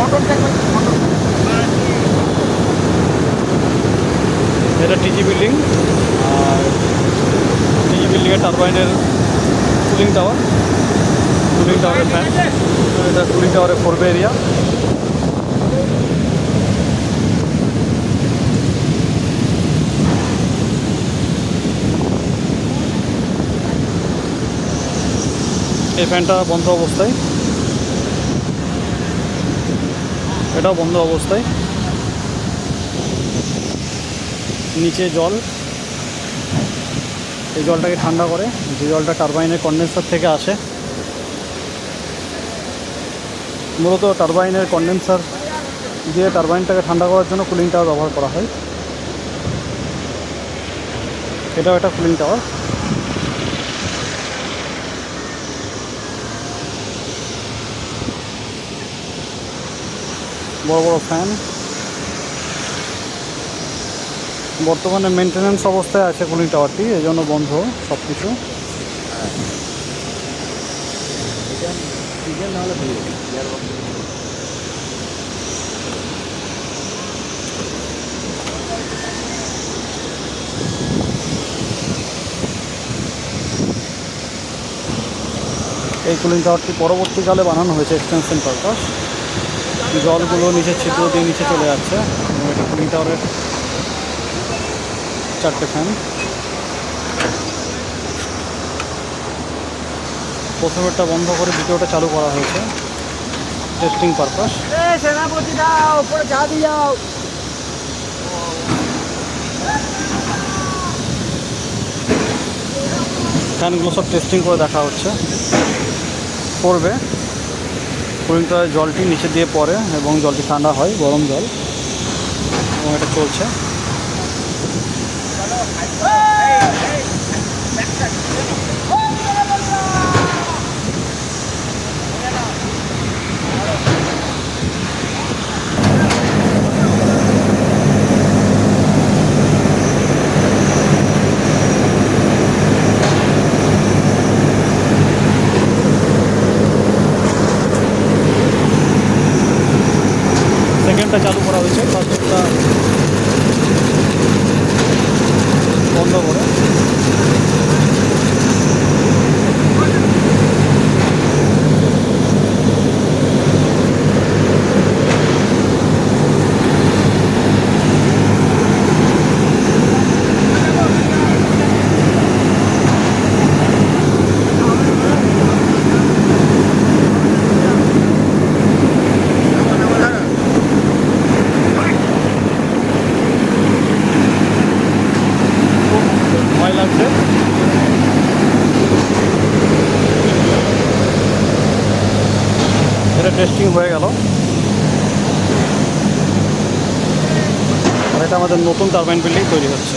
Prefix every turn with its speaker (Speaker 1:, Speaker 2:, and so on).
Speaker 1: Motor থাকবে motor
Speaker 2: এটা টিজি building আর টিজি বিল্ডিংয়ের টারবাইনের কুলিং টাওয়ার কুলিং টাওয়ারের ফ্যান এটা কুলিং টাওয়ারের ফোরবে এরিয়া এই ফ্যানটা বন্ধ অবস্থায়। এটাও বন্ধ অবস্থায়। নিচে জল। এই জলটাকে ঠান্ডা করে। যে জলটা টারবাইনের কন্ডেন্সার থেকে আসে। মূলত টারবাইনের কন্ডেন্সার দিয়ে টারবাইনটাকে ঠান্ডা করার জন্য কুলিং টাওয়ার ব্যবহার করা হয়। এটাও একটা কুলিং টাওয়ার বড় বড় ফ্যান বর্তমানে মেনটেনেন্স অবস্থায় আছে কুলিং টাওয়ারটি এই জন্য বন্ধ সব কিছু এই কুলিং টাওয়ারটি পরবর্তীকালে বানানো হয়েছে এক্সটেনশন পারপাস জলগুলো নিচে ছিদ্র দিয়ে নিচে চলে যাচ্ছে। এবং এটা কুলিং টাওয়ারের চারটে ফ্যান। প্রথমেরটা বন্ধ করে দ্বিতীয়টা চালু করা হয়েছে। টেস্টিং পারপাস
Speaker 1: সেনাপতি দাও উপরে চা দিয়ে যাও।
Speaker 2: ফ্যানগুলো সব টেস্টিং করে দেখা হচ্ছে। পড়বে। কুলিংটার জলটি নিচে দিয়ে পড়ে এবং জলটি ঠান্ডা হয় গরম জল। এবং এটা চলছে। সেকেন্ডটা চালু করা হয়েছে বাসটা বন্ধ করে। টেস্টিং হয়ে গেল। আর এটা আমাদের নতুন টারবাইন বিল্ডিং তৈরি হচ্ছে।